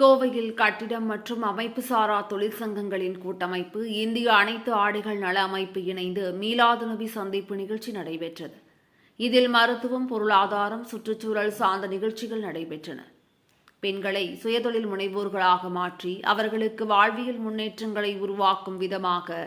கோவையில் கட்டிடம் மற்றும் அமைப்பு சாரா தொழிற்சங்கங்களின் கூட்டமைப்பு இந்திய அனைத்து ஆடைகள் நல அமைப்பு இணைந்து மீலாது நபி சந்திப்பு நிகழ்ச்சி நடைபெற்றது. இதில் மருத்துவம் பொருளாதாரம் சுற்றுச்சூழல் சார்ந்த நிகழ்ச்சிகள் நடைபெற்றன. பெண்களை சுயதொழில் முனைவோர்களாக மாற்றி அவர்களுக்கு வாழ்வியல் முன்னேற்றங்களை உருவாக்கும் விதமாக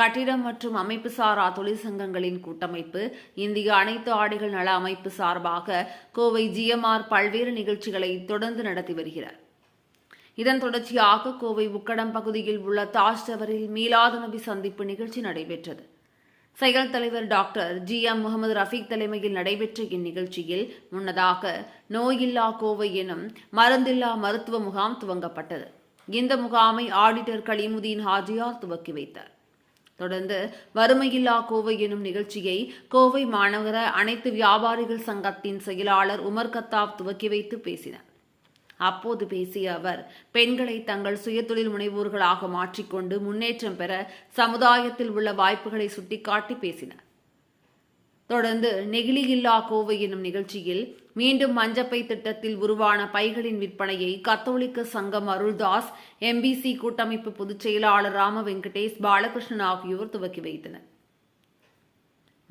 கட்டிடம் மற்றும் அமைப்பு சாரா தொழிற்சங்கங்களின் கூட்டமைப்பு இந்திய அனைத்து ஆடைகள் நல அமைப்பு சார்பாக கோவை ஜிஎம்ஆர் பல்வேறு நிகழ்ச்சிகளை தொடர்ந்து நடத்தி வருகிறார். இதன் தொடர்ச்சியாக கோவை உக்கடம் பகுதியில் உள்ள தாஜ் டவரில் மீலாது நபி சந்திப்பு நிகழ்ச்சி நடைபெற்றது. செயல் தலைவர் doctor G M Mohammed Rafiq தலைமையில் நடைபெற்ற இந்நிகழ்ச்சியில் முன்னதாக நோயில்லா கோவை எனும் மருந்தில்லா மருத்துவ முகாம் துவங்கப்பட்டது. இந்த முகாமை ஆடிட்டர் கலிமுதீன் ஹாஜியார் துவக்கி வைத்தார். தொடர்ந்து வறுமையில்லா கோவை எனும் நிகழ்ச்சியை கோவை மாநகர அனைத்து வியாபாரிகள் சங்கத்தின் செயலாளர் உமர் கத்தாப் துவக்கி வைத்து பேசினார். அப்போது பேசிய அவர் பெண்களை தங்கள் சுயதொழில் முனைவோர்களாக மாற்றிக்கொண்டு முன்னேற்றம் பெற சமுதாயத்தில் உள்ள வாய்ப்புகளை சுட்டிக்காட்டி பேசினார். தொடர்ந்து நெகிழியில்லா கோவை எனும் நிகழ்ச்சியில் மீண்டும் மஞ்சப்பை திட்டத்தில் உருவான பைகளின் விற்பனையை கத்தோலிக்க சங்கம் அருள்தாஸ் எம்பிசி கூட்டமைப்பு பொதுச் செயலாளர் ராம வெங்கடேஷ் பாலகிருஷ்ணன் ஆகியோர் துவக்கி வைத்தனர்.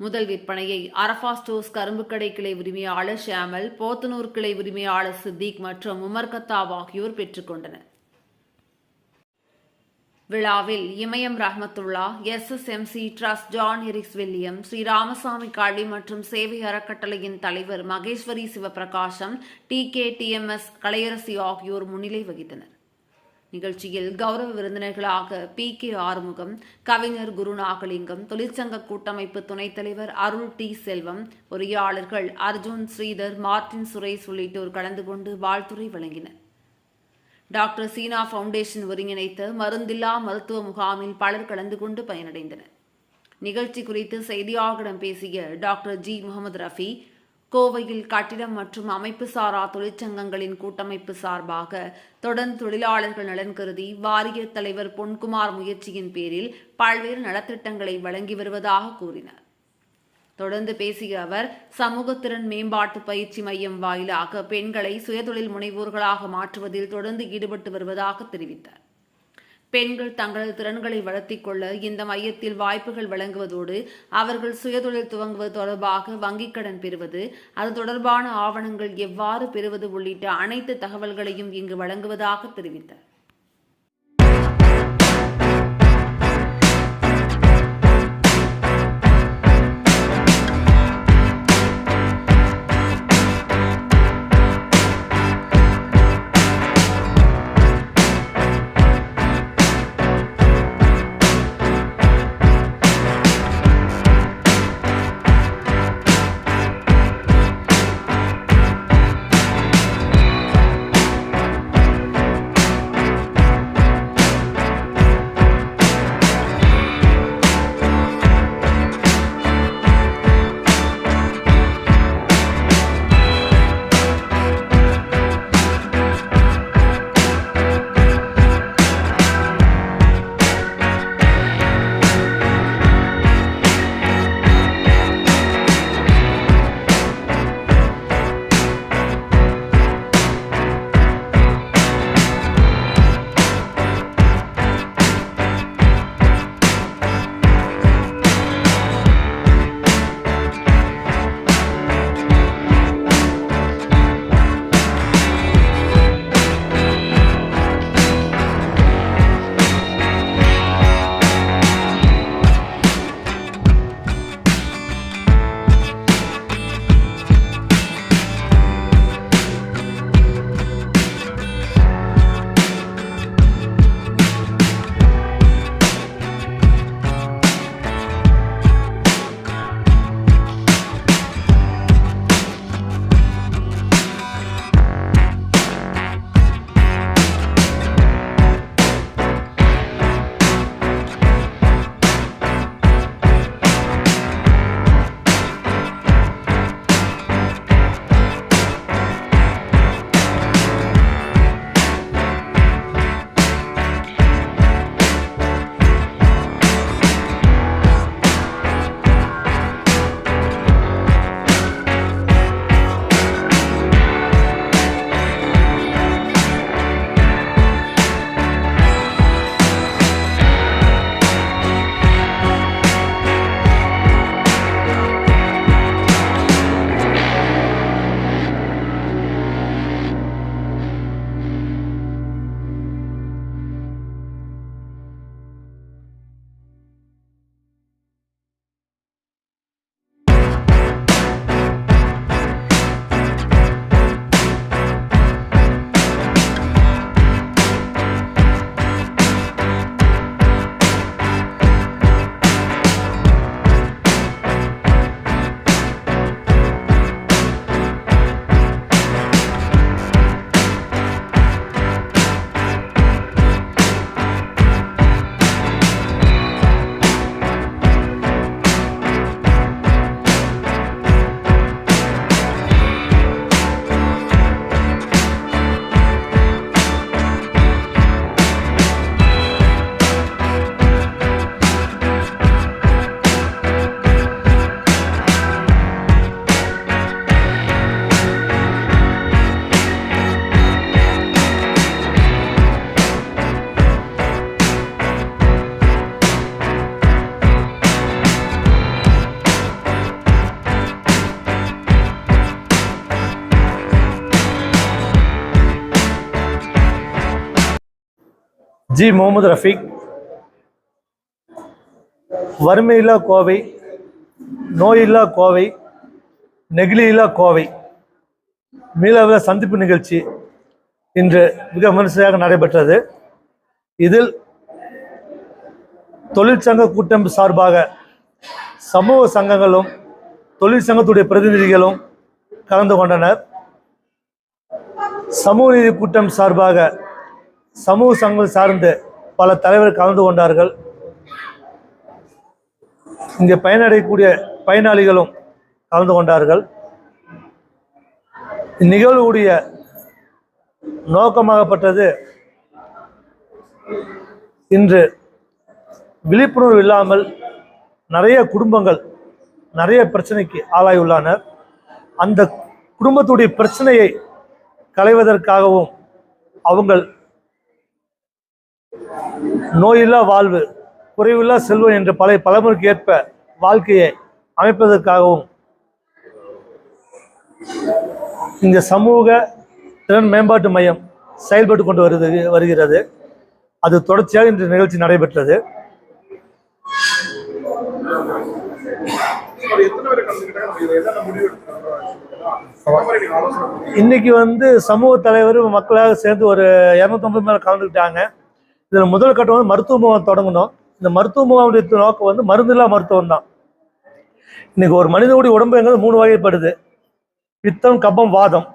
முதல் விற்பனையை அரஃபா ஸ்டோர்ஸ் கரும்புக்கடை கிளை உரிமையாளர் ஷியாமல் போத்தனூர் கிளை உரிமையாளர் சித்திக் மற்றும் உமர் கத்தாப் ஆகியோர் பெற்றுக்கொண்டனர் விழாவில் Imayam Rahmathullah S S M C trust John Erics William Sri Ramasamy Kali மற்றும் சேவை அறக்கட்டளையின் தலைவர் Maheswari Sivaprakasam T K TMS Kalaiyarasi ஆகியோர் முன்னிலை வகித்தனர். நிகழ்ச்சியில் கௌரவ விருந்தினர்களாக பி கே ஆறுமுகம் கவிஞர் குருநாகலிங்கம் தொழிற்சங்க கூட்டமைப்பு துணைத் தலைவர் அருள் டி செல்வம் பொறியாளர்கள் அர்ஜுன் ஸ்ரீதர் மார்டின் சுரேஷ் உள்ளிட்டோர் கலந்து கொண்டு வாழ்த்துறை வழங்கினர். டாக்டர் சீனா ஃபவுண்டேஷன் ஒருங்கிணைத்த மருந்தில்லா மருத்துவ முகாமில் பலர் கலந்து கொண்டு பயனடைந்தனர். நிகழ்ச்சி குறித்து செய்தியாளர்களிடம் பேசிய டாக்டர் ஜி முகமது ரஃபி கோவையில் கட்டிடம் மற்றும் அமைப்பு சாரா தொழிற்சங்கங்களின் கூட்டமைப்பு சார்பாக தொடர்ந்து தொழிலாளர்கள் நலன் கருதி வாரிய தலைவர் பொன்குமார் முயற்சியின் பேரில் பல்வேறு நலத்திட்டங்களை வழங்கி வருவதாக கூறினார். தொடர்ந்து பேசிய அவர் சமூகத்திறன் மேம்பாட்டு பயிற்சி மையம் வாயிலாக பெண்களை சுயதொழில் முனைவோர்களாக மாற்றுவதில் தொடர்ந்து ஈடுபட்டு வருவதாக தெரிவித்தார். பெண்கள் தங்களது திறன்களை வளர்த்திக் கொள்ள இந்த மையத்தில் வாய்ப்புகள் வழங்குவதோடு அவர்கள் சுயதொழில் துவங்குவது தொடர்பாக வங்கிக் கடன் பெறுவது அது தொடர்பான ஆவணங்கள் எவ்வாறு பெறுவது உள்ளிட்ட அனைத்து தகவல்களையும் இங்கு வழங்குவதாக தெரிவித்தார். ஜி முகமது ரஃபீக். வறுமையில்லா கோவை நோயில்லா கோவை நெகிழியில்லா கோவை. மீளவில சந்திப்பு நிகழ்ச்சி இன்று மிக விமர்சையாக நடைபெற்றது. இதில் தொழிற்சங்க கூட்டமைப்பு சார்பாக சமூக சங்கங்களும் தொழிற்சங்கத்துடைய பிரதிநிதிகளும் கலந்து கொண்டனர். சமூக நீதி கூட்டம் சார்பாக சமூக சங்கம் சார்ந்து பல தலைவர்கள் கலந்து கொண்டார்கள். இங்கே பயனடையக்கூடிய பயனாளிகளும் கலந்து கொண்டார்கள். இந்நிகழ்வுடைய நோக்கமாகப்பட்டது இன்று விழிப்புணர்வு இல்லாமல் நிறைய குடும்பங்கள் நிறைய பிரச்சனைக்கு ஆளாயுள்ளனர் அந்த குடும்பத்துடைய பிரச்சனையை களைவதற்காகவும் அவங்கள் நோயில்லா வாழ்வு குறைவில்லா செல்வம் என்ற பழைய பழமொழிக்கு ஏற்ப வாழ்க்கையை அமைப்பதற்காகவும் இந்த சமூக திறன் மேம்பாட்டு மையம் செயல்பட்டு கொண்டு வருது வருகிறது. அது தொடர்ச்சியாக இன்று நிகழ்ச்சி நடைபெற்றது. இன்னைக்கு வந்து சமூக தலைவர் மக்களாக சேர்ந்து ஒரு இரநூத்தொம்பது மேல கலந்துக்கிட்டாங்க. இதில் முதல் கட்டம் வந்து மருத்துவ முகாம் தொடங்கணும் இந்த மருத்துவ முகாமுடைய நோக்கம் வந்து மருந்தில்லா மருத்துவம் தான். இன்னைக்கு ஒரு மனிதனுடைய உடம்புங்கிறது மூணு வகைப்படுது பித்தம் கபம் வாதம்.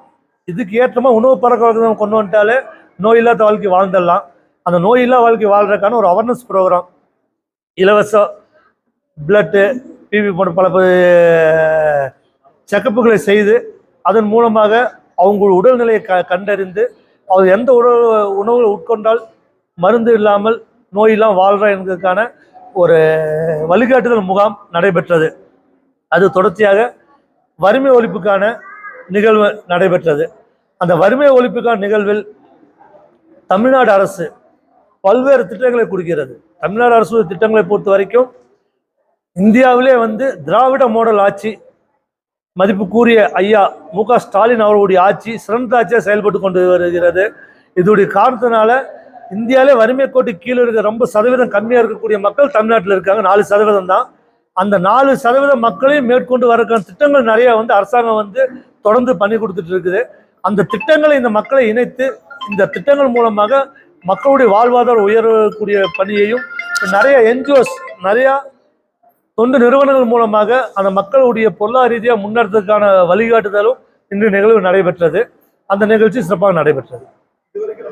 இதுக்கு ஏற்றமா உணவு பழக்க வழக்கம் கொண்டு வந்துட்டாலே நோயில்லாத வாழ்க்கை வாழ்ந்துடலாம். அந்த நோயில்லா வாழ்க்கை வாழ்றதுக்கான ஒரு அவேர்னஸ் ப்ரோக்ராம் இலவச பிளட்டு பிபி போன்ற பல செக்கப்புகளை செய்து அதன் மூலமாக அவங்க உடல்நிலையை க கண்டறிந்து அவர் எந்த உணவு உணவுகளை உட்கொண்டால் மருந்து இல்லாமல் நோயெல்லாம் வாழ்கிற என்பதற்கான ஒரு வழிகாட்டுதல் முகாம் நடைபெற்றது. அது தொடர்ச்சியாக வறுமை ஒழிப்புக்கான நிகழ்வு நடைபெற்றது. அந்த வறுமை ஒழிப்புக்கான நிகழ்வில் தமிழ்நாடு அரசு பல்வேறு திட்டங்களை கொடுக்கிறது. தமிழ்நாடு அரசு திட்டங்களை பொறுத்த வரைக்கும் இந்தியாவிலே வந்து திராவிட மாடல் ஆட்சி மதிப்புக்கூறிய ஐயா மு க ஸ்டாலின் அவர்களுடைய ஆட்சி சிறந்த ஆட்சியாக செயல்பட்டு கொண்டு வருகிறது. இதோடைய காரணத்தினால இந்தியாவிலே வறுமை கோட்டு கீழே இருக்க ரொம்ப சதவீதம் கம்மியாக இருக்கக்கூடிய மக்கள் தமிழ்நாட்டில் இருக்காங்க. நாலு சதவீதம் தான். அந்த நாலு சதவீத மக்களையும் மேற்கொண்டு வரக்கான திட்டங்கள் நிறைய வந்து அரசாங்கம் வந்து தொடர்ந்து பண்ணி கொடுத்துட்டு இருக்குது. அந்த திட்டங்களை இந்த மக்களை இணைத்து இந்த திட்டங்கள் மூலமாக மக்களுடைய வாழ்வாதாரம் உயரக்கூடிய பணியையும் நிறைய என்ஜிஓஸ் நிறையா தொண்டு நிறுவனங்கள் மூலமாக அந்த மக்களுடைய பொருளாதார ரீதியாக முன்னேறதுக்கான வழிகாட்டுதலும் இன்று நிகழ்வு நடைபெற்றது. அந்த நிகழ்ச்சி சிறப்பாக நடைபெற்றது.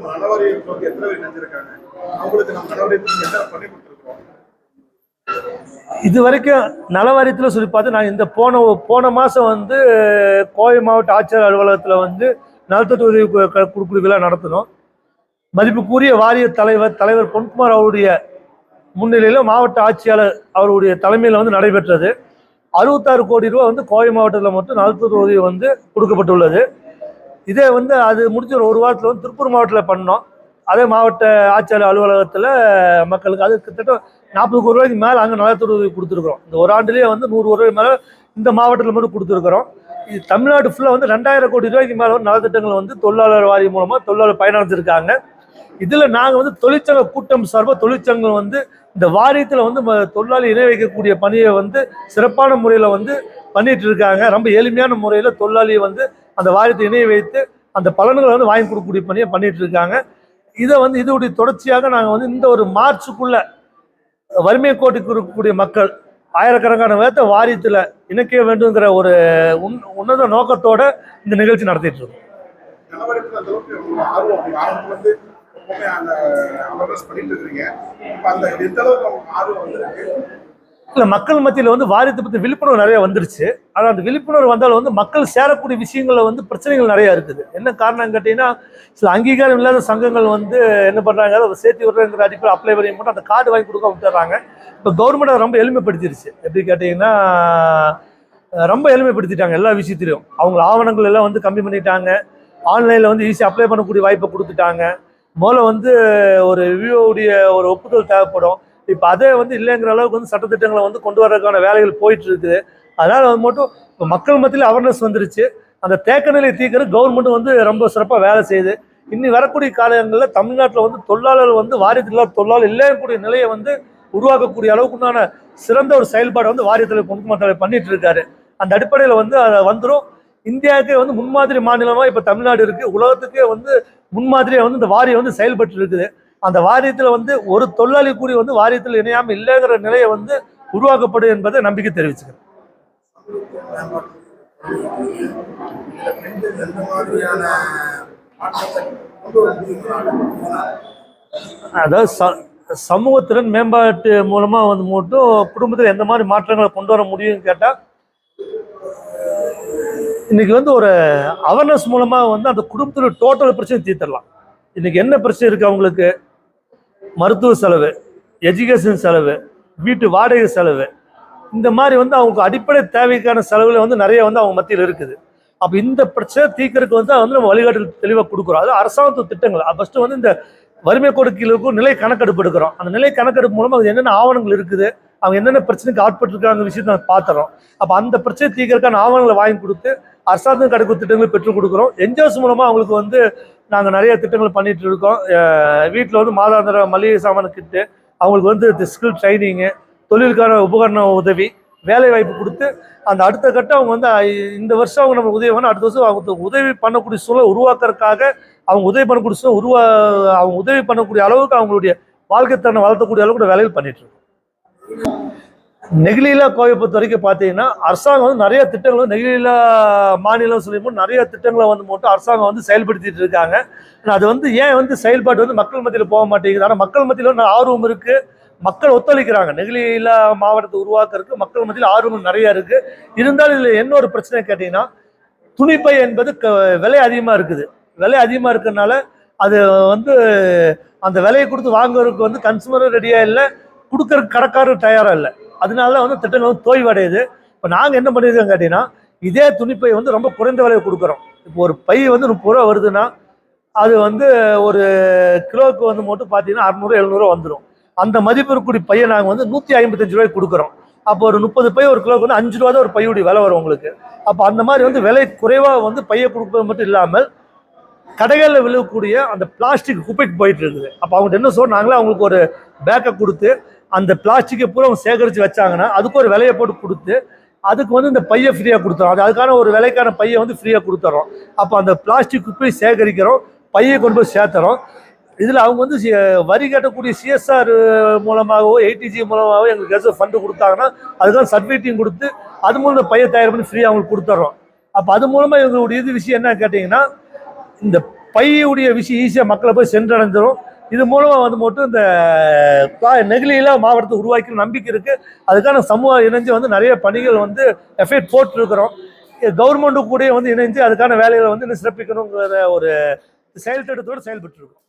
இது நலவாரியத்தில் எத்தனை பேர் நினைஞ்சிருக்காங்க அவங்களுக்கு நம்ம நலவாரியத்துக்கு என்ன பண்ணி கொடுத்துருக்கோம் இது வரைக்கும் நலவாரியத்தில் சொல்லி பார்த்து நான் இந்த போன போன மாதம் வந்து கோவை மாவட்ட ஆட்சியர் அலுவலகத்தில் வந்து நலத்தட்டு உதவி கு- க- மதிப்பு கூறிய நடத்தினோம். மதிப்புக்குரிய வாரிய தலைவர் தலைவர் பொன்குமார் அவருடைய முன்னிலையில் மாவட்ட ஆட்சியாளர் அவருடைய தலைமையில் வந்து நடைபெற்றது. அறுபத்தாறு கோடி ரூபா வந்து கோவை மாவட்டத்தில் மட்டும் நலத்தட்டு உதவி வந்து கொடுக்கப்பட்டுள்ளது. இதே வந்து அது முடிஞ்ச ஒரு ஒரு வாரத்தில் வந்து திருப்பூர் மாவட்டத்தில் பண்ணோம். அதே மாவட்ட ஆட்சியாளர் அலுவலகத்தில் மக்களுக்கு அது கிட்டத்தட்ட நாற்பது கோடி ரூபாய்க்கு மேலே அங்கே நலத்துறை உதவி கொடுத்துருக்குறோம். இந்த ஒரு ஆண்டுலேயே வந்து நூறு கோடி ரூபாய் மேலே இந்த மாவட்டத்தில் மட்டும் கொடுத்துருக்குறோம். இது தமிழ்நாடு ஃபுல்லாக வந்து ரெண்டாயிரம் கோடி ரூபாய்க்கு மேலே வந்து நலத்திட்டங்கள் வந்து தொழிலாளர் வாரியம் மூலமாக தொழிலாளர் பயனடைஞ்சிருக்காங்க. இதில் நாங்கள் வந்து தொழிற்சங்க கூட்டம் சார்பாக தொழிற்சங்கம் வந்து இந்த வாரியத்தில் வந்து தொழிலாளி இணை வைக்கக்கூடிய பணியை வந்து சிறப்பான முறையில் வந்து பண்ணிட்டு இருக்காங்க. ரொம்ப எளிமையான முறையில் தொழிலாளியை வந்து அந்த வாரியத்தை இணைய வைத்து அந்த பலன்களை வந்து வாங்கி கொடுக்கக்கூடிய பணியை பண்ணிட்டு இருக்காங்க. இதை வந்து இதோடைய தொடர்ச்சியாக நாங்கள் வந்து இந்த ஒரு மார்ச்சுக்குள்ள வறுமை கோட்டுக்கு இருக்கக்கூடிய மக்கள் ஆயிரக்கணக்கான பேர்த்த வாரியத்தில் இணைக்க வேண்டுங்கிற ஒரு உன் உன்னத நோக்கத்தோட இந்த நிகழ்ச்சி நடத்திட்டு இருக்கோம். அந்த அந்த அவேர்னஸ் பண்ணிட்டு இருக்கிறீங்க அந்த எந்த அளவுக்கு ஆர்வம் வந்திருக்கு? இல்லை மக்கள் மத்தியில் வந்து வாரியத்தை பற்றி விழிப்புணர்வு நிறைய வந்துருச்சு. ஆனால் அந்த விழிப்புணர்வு வந்தாலும் வந்து மக்கள் சேரக்கூடிய விஷயங்களில் வந்து பிரச்சனைகள் நிறையா இருக்குது. என்ன காரணம் கேட்டிங்கன்னா சில அங்கீகாரம் இல்லாத சங்கங்கள் வந்து என்ன பண்ணுறாங்க அதை சேர்த்து விடுறங்கிற அடிப்படையில் அப்ளை பண்ணி மட்டும் அந்த கார்டு வாங்கி கொடுக்க விட்டுறாங்க. இப்போ கவர்மெண்ட் அதை ரொம்ப எளிமைப்படுத்திருச்சு. எப்படி கேட்டிங்கன்னா ரொம்ப எளிமைப்படுத்திட்டாங்க எல்லா விஷயத்திலையும் அவங்க ஆவணங்கள் எல்லாம் வந்து கம்மி பண்ணிட்டாங்க. ஆன்லைனில் வந்து ஈஸியாக அப்ளை பண்ணக்கூடிய வாய்ப்பை கொடுத்துட்டாங்க. முதல்ல வந்து ஒரு விவோவுடைய ஒரு ஒப்புதல் தேவைப்படும். இப்போ அதே வந்து இல்லைங்கிற அளவுக்கு வந்து சட்டத்திட்டங்களை வந்து கொண்டு வர்றதுக்கான வேலைகள் போயிட்டு இருக்குது அதனால் வந்து மட்டும் இப்போ மக்கள் மத்தியில் அவேர்னஸ் வந்துருச்சு. அந்த தேக்க நிலை தீக்கிற கவர்மெண்ட் வந்து ரொம்ப சிறப்பாக வேலை செய்யுது. இன்னி வரக்கூடிய காலங்களில் தமிழ்நாட்டில் வந்து தொழிலாளர் வந்து வாரியத்தில் தொழிலாளர் இல்லையக்கூடிய நிலையை வந்து உருவாக்கக்கூடிய அளவுக்குண்டான சிறந்த ஒரு செயல்பாடு வந்து வாரியத்தில் குங்குமத்தலை பண்ணிட்டு இருக்காரு. அந்த அடிப்படையில் வந்து அதை வந்துடும் இந்தியாவுக்கே வந்து முன்மாதிரி மாநிலமாக இப்போ தமிழ்நாடு இருக்குது உலகத்துக்கே வந்து முன்மாதிரியாக வந்து இந்த வாரியம் வந்து செயல்பட்டு இருக்குது. அந்த வாரியத்தில் வந்து ஒரு தொழிலாளி கூடி வந்து வாரியத்தில் இணையாமல் இல்லைங்கிற நிலையை வந்து உருவாக்கப்படும் என்பதை நம்பிக்கை தெரிவிச்சுக்கிறேன். அதாவது ச சமூகத்திறன் மேம்பாட்டு மூலமாக வந்து மட்டும் குடும்பத்தில் எந்த மாதிரி மாற்றங்களை கொண்டு வர முடியும்னு கேட்டால் இன்னைக்கு வந்து ஒரு அவேர்னஸ் மூலமாக வந்து அந்த குடும்பத்தில் டோட்டல் பிரச்சனை தீர்த்திடலாம். இன்னைக்கு என்ன பிரச்சனை இருக்குது அவங்களுக்கு? மருத்துவ செலவு எஜுகேஷன் செலவு வீட்டு வாடகை செலவு. இந்த மாதிரி வந்து அவங்க அடிப்படை தேவைக்கான செலவுகள் வந்து நிறைய வந்து அவங்க மத்தியில் இருக்குது. அப்போ இந்த பிரச்சனை தீர்க்கறதுக்கு வந்து வந்து நம்ம வழிகாட்டு தெளிவாக கொடுக்குறோம். அது அரசாங்கத்து திட்டங்கள். ஃபஸ்ட்டு வந்து இந்த வறுமை கொடுக்கலுக்கும் நிலை கணக்கெடுப்பு எடுக்கிறோம். அந்த நிலை கணக்கெடுப்பு மூலமாக அது என்னென்ன ஆவணங்கள் இருக்குது? அவங்க என்னென்ன பிரச்சனைக்கு ஆட்பட்டிருக்காங்க விஷயத்தை நாங்கள் பார்த்துறோம். அப்போ அந்த பிரச்சனை தீர்க்கறதுக்கான ஆவணங்களை வாங்கி கொடுத்து அரசாங்கம் கடுக்கு திட்டங்களை பெற்றுக் கொடுக்குறோம். என்ஜிஓஸ் மூலமாக அவங்களுக்கு வந்து நாங்கள் நிறைய திட்டங்கள் பண்ணிட்டு இருக்கோம். வீட்டில் வந்து மாதாந்திர மளிகை சாமான கிட்டு அவங்களுக்கு வந்து ஸ்கில் ட்ரைனிங்கு தொழிலுக்கான உபகரண உதவி வேலை வாய்ப்பு கொடுத்து அந்த அடுத்த கட்டம் அவங்க வந்து ஐ- இந்த வருஷம் அவங்க நம்ம உதவி பண்ண அடுத்த வருஷம் அவங்க உதவி பண்ணக்கூடிய சூழலை உருவாக்குறதுக்காக அவங்க உதவி பண்ணக்கூடிய சூழல் உருவா அவங்க உதவி பண்ணக்கூடிய அளவுக்கு அவங்களுடைய வாழ்க்கை தன்னை வளர்த்தக்கூடிய அளவுக்கு வேலைகள் பண்ணிட்டு இருக்கோம். நெகிழிலா கோவை பொறுத்த வரைக்கும் பார்த்தீங்கன்னா அரசாங்கம் வந்து நிறைய திட்டங்கள் வந்து நெகிழியிலா மாநிலம் சொல்லியும் நிறைய திட்டங்களை வந்து மட்டும் அரசாங்கம் வந்து செயல்படுத்திட்டு இருக்காங்க. அது வந்து ஏன் வந்து செயல்பாடு வந்து மக்கள் மத்தியில் போக மாட்டேங்குது? ஆனால் மக்கள் மத்தியில் வந்து ஆர்வம் இருக்கு. மக்கள் ஒத்துழைக்கிறாங்க. நெகிழிலா மாவட்டத்தை உருவாக்குறதுக்கு மக்கள் மத்தியில் ஆர்வம் நிறைய இருக்கு. இருந்தாலும் இதில் என்ன ஒரு பிரச்சனை கேட்டிங்கன்னா துணிப்பை என்பது க விலை அதிகமாக இருக்குது. விலை அதிகமாக இருக்கிறதுனால அது வந்து அந்த விலையை கொடுத்து வாங்குறதுக்கு வந்து கன்சூமரும் ரெடியாக இல்லை கொடுக்கறதுக்கு கடைக்காரர் தயாராக இல்லை. அதனால வந்து திட்டங்கள் வந்து தோய்வடையுது. இப்போ நாங்கள் என்ன பண்ணியிருக்கோம் கேட்டிங்கன்னா இதே துணிப்பை வந்து ரொம்ப குறைந்த விலையை கொடுக்குறோம். இப்போ ஒரு பை வந்து முப்பது ரூபா வருதுன்னா அது வந்து ஒரு கிலோவுக்கு வந்து மட்டும் பார்த்தீங்கன்னா அறநூறு எழுநூறுவா வந்துடும் அந்த மதிப்பு இருக்கக்கூடிய பையை நாங்கள் வந்து நூற்றி ஐம்பத்தஞ்சு ரூபாய்க்கு கொடுக்குறோம். அப்போ ஒரு முப்பது பை ஒரு கிலோவுக்கு வந்து அஞ்சு ரூபா தான் ஒரு பையுடைய விலை வரும் உங்களுக்கு. அப்போ அந்த மாதிரி வந்து விலை குறைவாக வந்து பையை கொடுப்பது மட்டும் இல்லாமல் கடைகளில் விழுகக்கூடிய அந்த பிளாஸ்டிக் குப்பைக்கு போயிட்டு இருக்குது. அப்போ அவங்க என்ன சொல்றோம் நாங்களே அவங்களுக்கு ஒரு பேக்கை கொடுத்து அந்த பிளாஸ்டிக்கை பூரா அவங்க சேகரித்து வச்சாங்கன்னா அதுக்கு ஒரு விலையை போட்டு கொடுத்து அதுக்கு வந்து இந்த பையை ஃப்ரீயாக கொடுத்துறோம். அது அதுக்கான ஒரு விலைக்கான பையை வந்து ஃப்ரீயாக கொடுத்துறோம். அப்போ அந்த பிளாஸ்டிக் குப்பையை சேகரிக்கிறோம் பையை கொண்டு போய் சேர்த்துறோம். இதில் அவங்க வந்து வரி கட்டக்கூடிய சிஎஸ்ஆர் மூலமாகவோ எயிட்டிஜி மூலமாகவோ எங்களுக்கு ஏதாச்சும் ஃபண்டு கொடுத்தாங்கன்னா அதுக்கான சர்டிஃபிகேட்டையும் கொடுத்து அது மூலம் இந்த பையை தயார் பண்ணி ஃப்ரீயாக அவங்களுக்கு கொடுத்துட்றோம் அப்போ அது மூலமாக எங்களுடைய இது விஷயம் என்ன கேட்டிங்கன்னா இந்த பையுடைய விஷயம் ஈஸியாக மக்களை போய் சென்றடைஞ்சிடும் இது மூலமாக வந்து மட்டும் இந்த நெகிழியில் மாவட்டத்தை உருவாக்கிற நம்பிக்கை இருக்குது அதுக்கான சமூக இணைஞ்சு வந்து நிறைய பணிகள் வந்து எஃபெக்ட் போட்டுருக்குறோம். கவர்மெண்ட்டு கூட வந்து இணைஞ்சு அதுக்கான வேலைகளை வந்து இன்னும் சிறப்பிக்கணுங்கிற ஒரு செயல் திட்டத்தோடு செயல்பட்டு